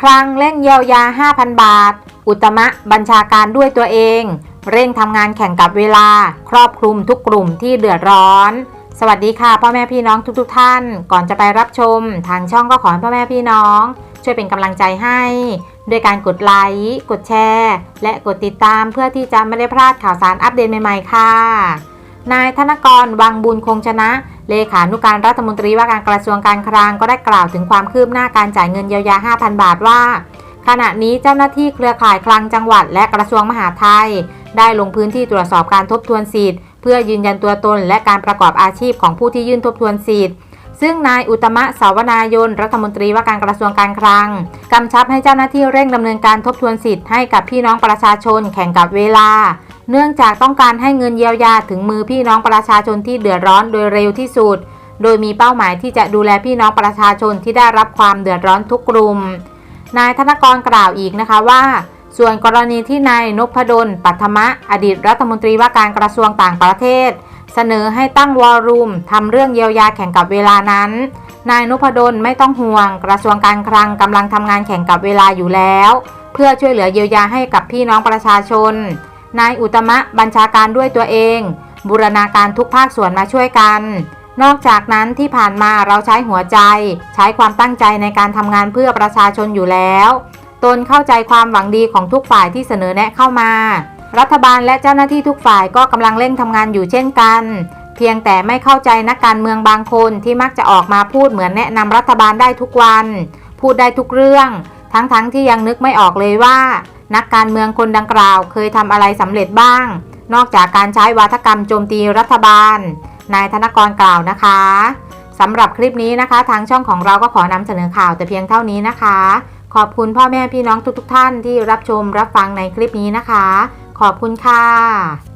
คลังเร่งเยียวยา 5,000 บาท อุตมะบัญชาการด้วยตัวเอง เร่งทำงานแข่งกับเวลา ครอบคลุมทุกกลุ่มที่เดือดร้อน สวัสดีค่ะพ่อแม่พี่น้องทุกๆทท่าน ก่อนจะไปรับชม ทางช่องก็ขอให้พ่อแม่พี่น้อง ช่วยเป็นกำลังใจให้ด้วยการกดไลค์ กดแชร์ และกดติดตามเพื่อที่จะไม่ได้พลาดข่าวสารอัปเดตใหม่ๆค่ะ นายธนกรวังบุญคงชนะ เลขานุการรัฐมนตรีว่าการกระทรวงการคลังก็ได้กล่าวถึงความคืบหน้าการจ่ายเงินเยียวยา 5,000 บาทว่า ขณะนี้เจ้าหน้าที่เครือข่ายคลังจังหวัด และกระทรวงมหาดไทย ได้ลงพื้นที่ตรวจสอบการทบทวนสิทธิ์เพื่อยืนยันตัวตนและการประกอบอาชีพของผู้ที่ยื่นทบทวนสิทธิ์ซึ่งนายอุตมะสาวนายน รัฐมนตรีว่าการกระทรวงการคลังกำชับให้เจ้าหน้าที่เร่งดำเนินการทบทวนสิทธิ์ให้กับพี่น้องประชาชนแข่งกับเวลา เนื่องจากต้องการให้เงินเยียวยาถึงมือพี่น้องประชาชนที่เดือดร้อนโดยเร็วที่สุด โดยมีเป้าหมายที่จะดูแลพี่น้องประชาชนที่ได้รับความเดือดร้อนทุกกลุ่ม นายธนกรกล่าวอีกนะคะว่า ส่วนกรณีที่นายนพดล ปัทมะ อดีตรัฐมนตรีว่าการกระทรวงต่างประเทศ เสนอให้ตั้งวอลลุ่มทำเรื่องเยียวยาแข่งกับเวลานั้น นายนพดลไม่ต้องห่วง กระทรวงการคลังกำลังทำงานแข่งกับเวลาอยู่แล้ว เพื่อช่วยเหลือเยียวยาให้กับพี่น้องประชาชน นายอุตมะบัญชาการด้วยตัวเอง บูรณาการทุกภาคส่วนมาช่วยกัน นอกจากนั้นที่ผ่านมาเราใช้หัวใจ ใช้ความตั้งใจในการทำงานเพื่อประชาชนอยู่แล้ว ตนเข้าใจความหวังดีของทุกฝ่ายที่เสนอแนะเข้ามา รัฐบาลและเจ้าหน้าที่ทุกฝ่ายก็กำลังเร่งทำงานอยู่เช่นกัน เพียงแต่ไม่เข้าใจนักการเมืองบางคนที่มักจะออกมาพูดเหมือนแนะนำรัฐบาลได้ทุกวัน พูดได้ทุกเรื่อง ทั้งๆทที่ยังนึกไม่ออกเลยว่า นักการเมืองคนดังกล่าวเคยทำอะไรสำเร็จบ้าง นอกจากการใช้วาทกรรมโจมตีรัฐบาล นายธนกรกล่าวนะคะสำหรับคลิปนี้นะคะ ทางช่องของเราก็ขอนำเสนอข่าวแต่เพียงเท่านี้นะคะ ขอบคุณพ่อแม่พี่น้องทุกๆทท่านที่รับชมรับฟังในคลิปนี้นะคะ ขอบคุณค่ะ